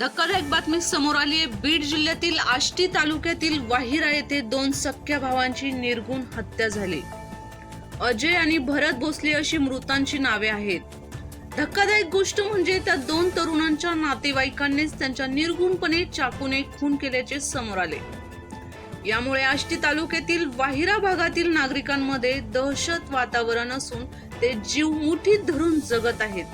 धक्कादायक बातमी समोर आली आहे. बीड जिल्ह्यातील आष्टी तालुक्यातील वाहिरा येथे दोन सख्या भावांची निर्गुण हत्या झाली. अजय आणि भरत भोसले अशी मृतांची नावे आहेत. धक्कादायक गोष्ट म्हणजे त्या दोन तरुणांच्या नातेवाईकांनीच त्यांच्या निर्गुणपणे चाकूने खून केल्याचे समोर आले. यामुळे आष्टी तालुक्यातील वाहिरा भागातील नागरिकांमध्ये दहशत वातावरण असून ते जीव मुठीत धरून जगत आहेत.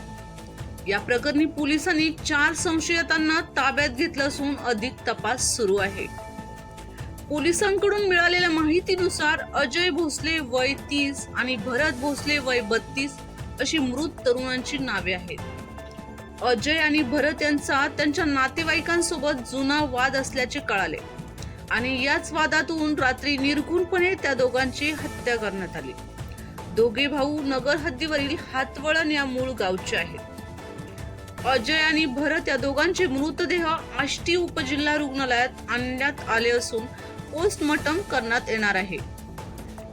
या प्रकरणी पोलिसांनी चार संशयितांना ताब्यात घेतलं असून अधिक तपास सुरू आहे. पोलिसांकडून मिळालेल्या माहितीनुसार अजय भोसले वय तीस आणि भरत भोसले वय बत्तीस अशी मृत तरुणांची नावे आहेत. अजय आणि भरत यांचा त्यांच्या नातेवाईकांसोबत जुना वाद असल्याचे कळाले आणि याच वादातून रात्री निर्घुणपणे त्या दोघांची हत्या करण्यात आली. दोघे भाऊ नगर हद्दीवरील हातवळण या मूळ गावचे आहेत. अजय आणि भरत या दोघांचे मृतदेह आष्टी उपजिल्हा रुग्णालयात आणण्यात आले असून पोस्टमॉर्टम करण्यात येणार आहे.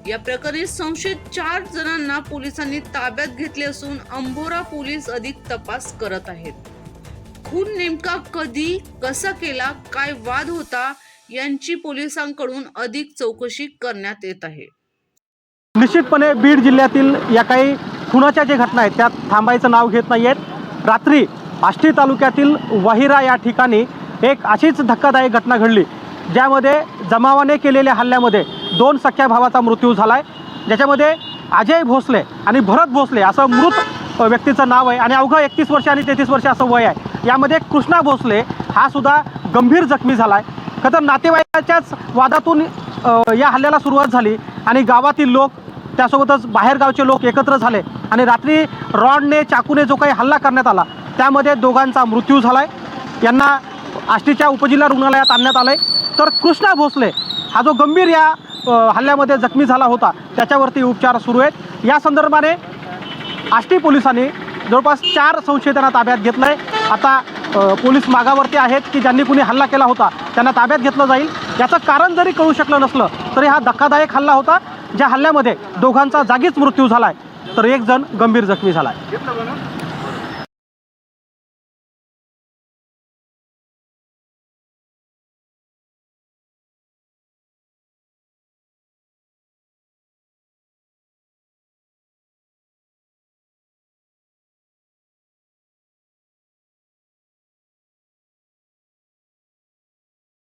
या प्रकरणी संशयित चार जणांना पोलिसांनी ताब्यात घेतले असून अंबोरा पोलीस अधिक तपास करत आहेत. खून नेमका कधी कसा केला काय वाद होता यांची पोलिसांकडून अधिक चौकशी करण्यात येत आहे. निश्चितपणे बीड जिल्ह्यातील या काही खुनाच्या ज्या घटना आहेत त्यात थांबायचं नाव घेत नाही आहेत रात्री आष्टी तालुक्यातील वाहिरा या ठिकाणी एक अशीच धक्कादायक घटना घडली ज्यामध्ये जमावाने केलेल्या हल्ल्यामध्ये दोन सख्या भावाचा मृत्यू झाला आहे ज्याच्यामध्ये अजय भोसले आणि भरत भोसले असं मृत व्यक्तीचं नाव आहे आणि अवघं एकतीस वर्ष आणि तेहतीस वर्ष असं वय आहे. यामध्ये कृष्णा भोसले हा सुद्धा गंभीर जखमी झाला आहे खरं तर नातेवाईकाच्याच वादातून या हल्ल्याला सुरुवात झाली आणि गावातील लोक त्यासोबतच बाहेरगावचे लोक एकत्र झाले आणि रात्री रॉडने चाकूने जो काही हल्ला करण्यात आला त्यामध्ये दोघांचा मृत्यू झाला आहे यांना आष्टीच्या उपजिल्हा रुग्णालयात आणण्यात आलं आहे तर कृष्णा भोसले हा जो गंभीर या हल्ल्यामध्ये जखमी झाला होता त्याच्यावरती उपचार सुरू आहेत. या संदर्भाने आष्टी पोलिसांनी जवळपास चार संशयितांना ताब्यात घेतलं आहे आता पोलीस मागावरती आहेत की ज्यांनी कुणी हल्ला केला होता त्यांना ताब्यात घेतलं जाईल. याचं कारण जरी कळू शकलं नसलं तरी हा धक्कादायक हल्ला होता ज्या हल्ल्यामध्ये दोघांचा जागीच मृत्यू झाला आहे तर एक जण गंभीर जखमी झाला आहे